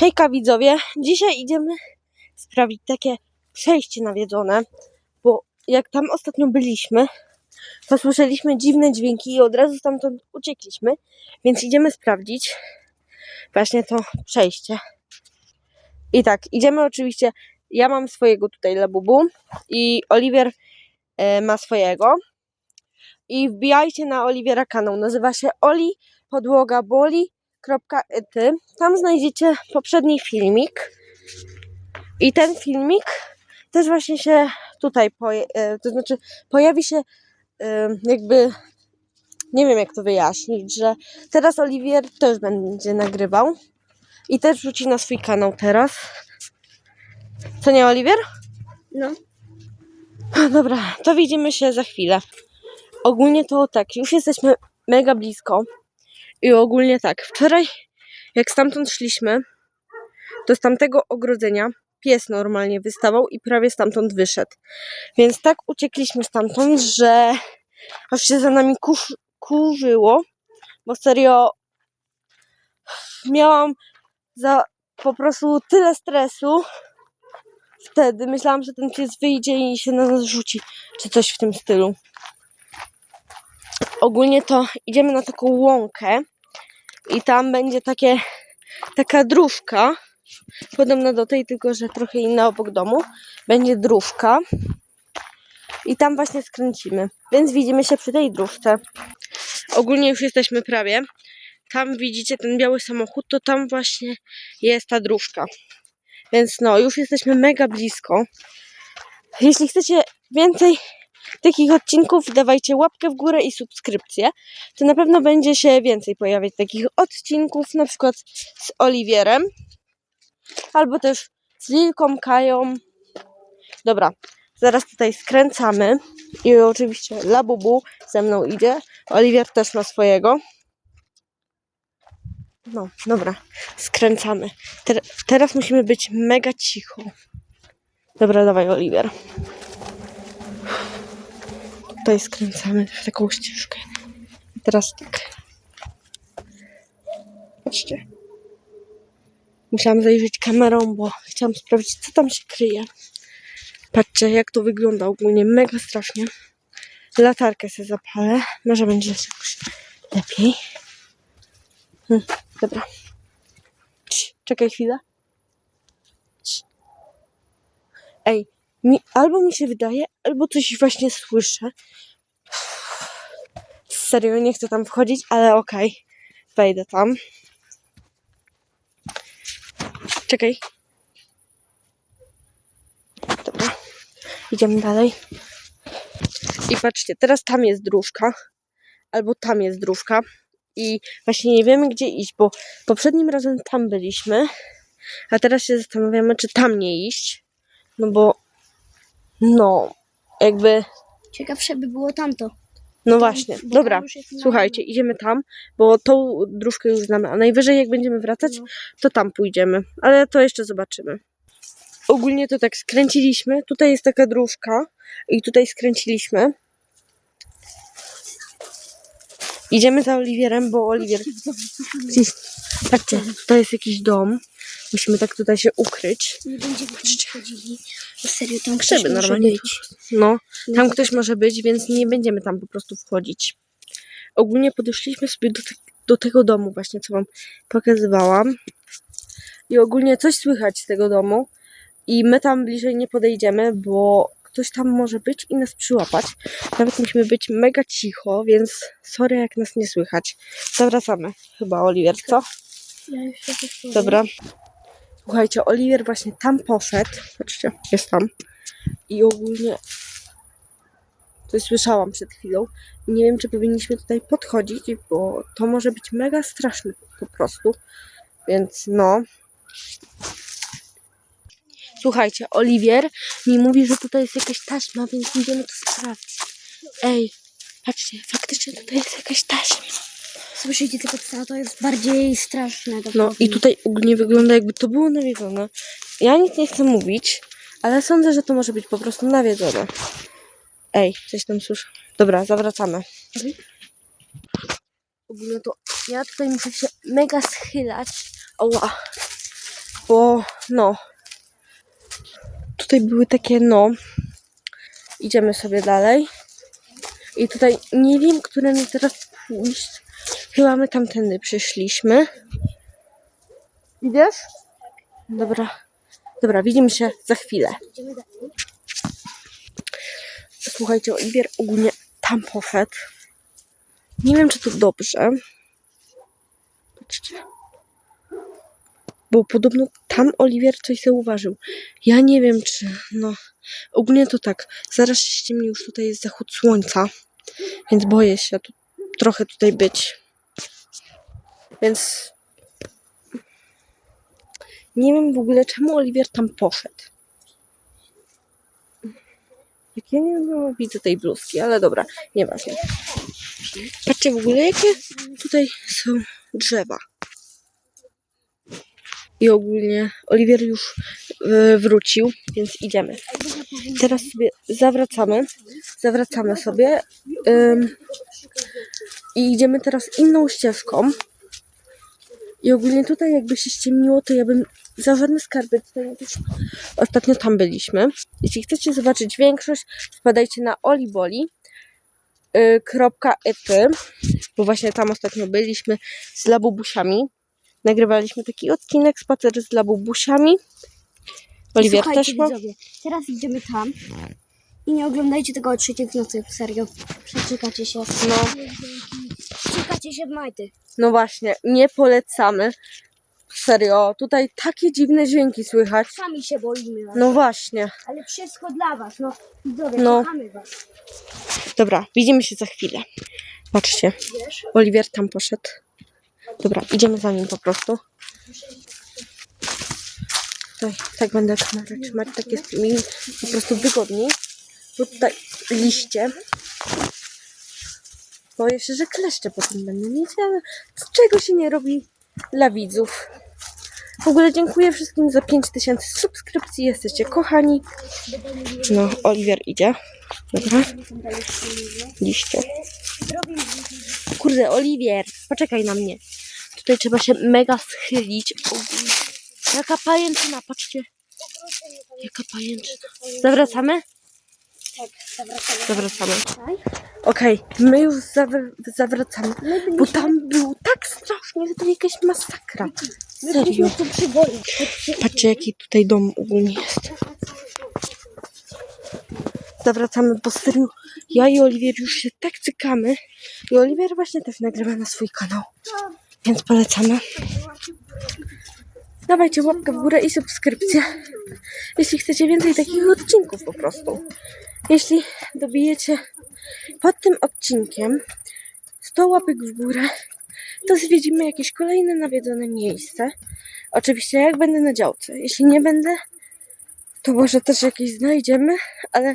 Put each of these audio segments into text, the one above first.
Hejka widzowie, dzisiaj idziemy sprawdzić takie przejście nawiedzone, bo jak tam ostatnio byliśmy, to słyszeliśmy dziwne dźwięki i od razu stamtąd uciekliśmy, więc idziemy sprawdzić właśnie to przejście. I tak, idziemy oczywiście, ja mam swojego tutaj labubu i Oliwier e, ma swojego. I wbijajcie na Oliwiera kanał, nazywa się Oli Podłoga Boli Tam znajdziecie poprzedni filmik. I ten filmik też właśnie się tutaj, e, to znaczy pojawi się e, jakby, nie wiem jak to wyjaśnić, że teraz Oliwier też będzie nagrywał i też wrzuci na swój kanał teraz. Co nie, Oliwier? No. Dobra, to widzimy się za chwilę. Ogólnie to tak, już jesteśmy mega blisko. I ogólnie tak, wczoraj jak stamtąd szliśmy, to z tamtego ogrodzenia pies normalnie wystawał i prawie stamtąd wyszedł. Więc tak uciekliśmy stamtąd, że aż się za nami kurz, kurzyło, bo serio miałam za po prostu tyle stresu wtedy. Myślałam, że ten pies wyjdzie i się na nas rzuci, czy coś w tym stylu. Ogólnie to idziemy na taką łąkę i tam będzie takie, taka dróżka, podobna do tej, tylko że trochę inna obok domu. Będzie dróżka i tam właśnie skręcimy, więc widzimy się przy tej dróżce. Ogólnie już jesteśmy prawie. Tam widzicie ten biały samochód, to tam właśnie jest ta dróżka. Więc no, już jesteśmy mega blisko. Jeśli chcecie więcej takich odcinków, dawajcie łapkę w górę i subskrypcję. To na pewno będzie się więcej pojawiać takich odcinków, na przykład z Oliwierem, albo też z Lilką, Kają. Dobra, zaraz tutaj skręcamy i oczywiście Labubu ze mną idzie. Oliwier też ma swojego. No, dobra, skręcamy. Ter- teraz musimy być mega cicho. Dobra, dawaj Oliwier. Tutaj skręcamy w taką ścieżkę. I teraz tak. Patrzcie. Musiałam zajrzeć kamerą, bo chciałam sprawdzić, co tam się kryje. Patrzcie, jak to wygląda ogólnie. Mega strasznie. Latarkę sobie zapalę. Może będzie jakoś lepiej. Hm, dobra. Cii, czekaj chwilę. Cii. Ej, mi, albo mi się wydaje, albo coś właśnie słyszę. Serio, nie chcę tam wchodzić, ale okej. Wejdę tam. Czekaj. Dobra. Idziemy dalej. I patrzcie, teraz tam jest dróżka. Albo tam jest dróżka. I właśnie nie wiemy, gdzie iść, bo poprzednim razem tam byliśmy. A teraz się zastanawiamy, czy tam nie iść. No bo no, jakby, Ciekawsze by było tamto. no właśnie, bo tam dobra, już jest na- słuchajcie, idziemy tam, bo tą dróżkę już znamy, a najwyżej jak będziemy wracać, No. to tam pójdziemy, ale to jeszcze zobaczymy. Ogólnie to tak skręciliśmy, tutaj jest taka dróżka i tutaj skręciliśmy. Idziemy za Oliwierem, bo Oliwier... Gdzieś... Patrzcie, to jest jakiś dom. Musimy tak tutaj się ukryć. Nie będziemy tam chodzili. Bo serio, tam ktoś może normalnie być. No, tam ktoś może być, więc nie będziemy tam po prostu wchodzić. Ogólnie podeszliśmy sobie do, te, do tego domu, właśnie co wam pokazywałam. I ogólnie coś słychać z tego domu. I my tam bliżej nie podejdziemy, bo ktoś tam może być i nas przyłapać. Nawet musimy być mega cicho, więc sorry jak nas nie słychać. Zawracamy chyba, Oliwier, co? Ja jeszcze coś Dobra. Słuchajcie, Oliwier właśnie tam poszedł. Patrzcie, jest tam. I ogólnie coś słyszałam przed chwilą. Nie wiem, czy powinniśmy tutaj podchodzić, bo to może być mega straszne po prostu. Więc no. Słuchajcie, Oliwier mi mówi, że tutaj jest jakaś taśma, więc idziemy to sprawdzić. Ej, patrzcie, faktycznie tutaj jest jakaś taśma. Słyszycie tylko co, to jest bardziej straszne. No i tutaj ogólnie wygląda jakby to było nawiedzone. Ja nic nie chcę mówić, ale sądzę, że to może być po prostu nawiedzone. Ej, coś tam słyszę. Dobra, zawracamy. Ogólnie to ja tutaj muszę się mega schylać. Oła. bo no, tutaj były takie no. Idziemy sobie dalej. I tutaj nie wiem, którędy teraz pójść. Chyba my tamtędy przyszliśmy. Idziesz? Dobra. Dobra, widzimy się za chwilę. Słuchajcie, Oliwier ogólnie tam poszedł. Nie wiem, czy to dobrze. Patrzcie. Bo podobno tam Oliwier coś zauważył. Ja nie wiem, czy no. Ogólnie to tak. Zaraz się ściemni, już tutaj jest zachód słońca. Więc boję się tu trochę tutaj być. Więc nie wiem w ogóle, czemu Oliwier tam poszedł. Jak ja nie wiem, widzę tej bluzki, ale dobra, nieważne. Patrzcie w ogóle, jakie tutaj są drzewa. I ogólnie Oliwier już e, wrócił, więc idziemy. Teraz sobie zawracamy. Zawracamy sobie. ym, I idziemy teraz inną ścieżką. I ogólnie tutaj jakby się ściemniło, to ja bym za żadne skarby tutaj ostatnio tam byliśmy. Jeśli chcecie zobaczyć większość, wpadajcie na oliboli.ety, bo właśnie tam ostatnio byliśmy z labubusiami. Nagrywaliśmy taki odcinek, spacer z labubusiami. Oliwier Słuchajcie, też ma. widzowie, teraz idziemy tam. I nie oglądajcie tego o trzeciej w nocy, serio. Przeczekacie się. No, Się w majty. no właśnie, nie polecamy. Serio, tutaj takie dziwne dźwięki słychać. Sami się boimy. No właśnie. Ale wszystko dla was, no. Widzowie, No. kochamy was. Dobra, widzimy się za chwilę. Patrzcie? Oliwier tam poszedł. Dobra, idziemy za nim po prostu. Tutaj, tak będę kamerę trzymać, tak jest mi po prostu wygodniej. Bo tutaj liście. Boję się, że kleszcze potem będę mieć, ale czego się nie robi dla widzów. W ogóle dziękuję wszystkim za 5000 subskrypcji, jesteście kochani. No, Oliwier idzie. Dobra, liście. Kurde, Oliwier, poczekaj na mnie. Tutaj trzeba się mega schylić. Jaka pajęczyna, patrzcie. Jaka pajęczyna. Zawracamy? Tak, zawracamy. Zawracamy. Okej, my już zawr- zawracamy. Bo tam było tak strasznie, że to jakaś masakra. Serio. tu. Patrzcie, jaki tutaj dom ogólnie jest. Zawracamy, bo serio, ja i Oliwier już się tak cykamy. I Oliwier właśnie też nagrywa na swój kanał. Więc polecamy. Dawajcie łapkę w górę i subskrypcję. Jeśli chcecie więcej takich odcinków po prostu. Jeśli dobijecie pod tym odcinkiem 100 łapek w górę, to zwiedzimy jakieś kolejne nawiedzone miejsce. Oczywiście jak będę na działce. Jeśli nie będę, to może też jakieś znajdziemy, ale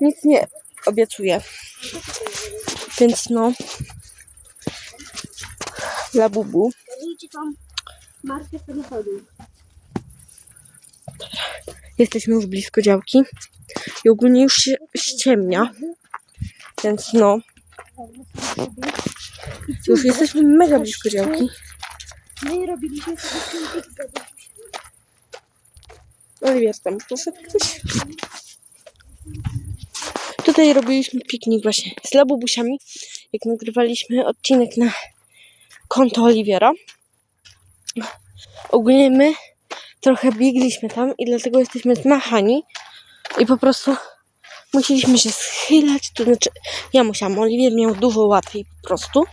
nic nie obiecuję. Więc no. Zerujcie tam markę samochodu. Jesteśmy już blisko działki. I ogólnie już się ściemnia. Więc no. Już jesteśmy mega blisko działki. My robiliśmy sobie Oliwier tam poszedł ktoś. Tutaj robiliśmy piknik właśnie z labubusiami, jak nagrywaliśmy odcinek na konto Oliwiera. Ogólnie my trochę biegliśmy tam i dlatego jesteśmy zmachani i po prostu musieliśmy się schylać, to znaczy ja musiałam, Oliwier miał dużo łatwiej po prostu.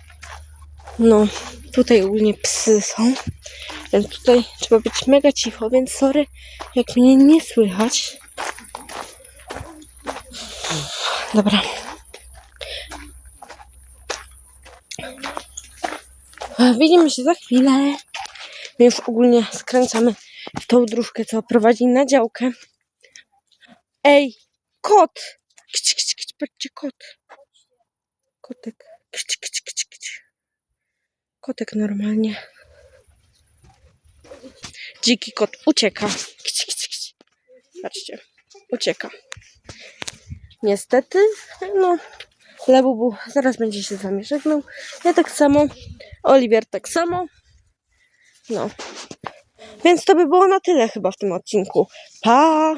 No, tutaj ogólnie psy są, więc tutaj trzeba być mega cicho, więc sorry, jak mnie nie słychać. Dobra. Widzimy się za chwilę. My już ogólnie skręcamy tą dróżkę, co prowadzi na działkę. Ej, kot! Kić, kić, kić, patrzcie, kot. Kotek. Kić, kić, kić, kić. Kotek normalnie. Dziki kot ucieka. Kić. Patrzcie, ucieka. Niestety, no, Labubu zaraz będzie się z wami. Ja tak samo, Oliwier tak samo. No. Więc to by było na tyle chyba w tym odcinku. Pa!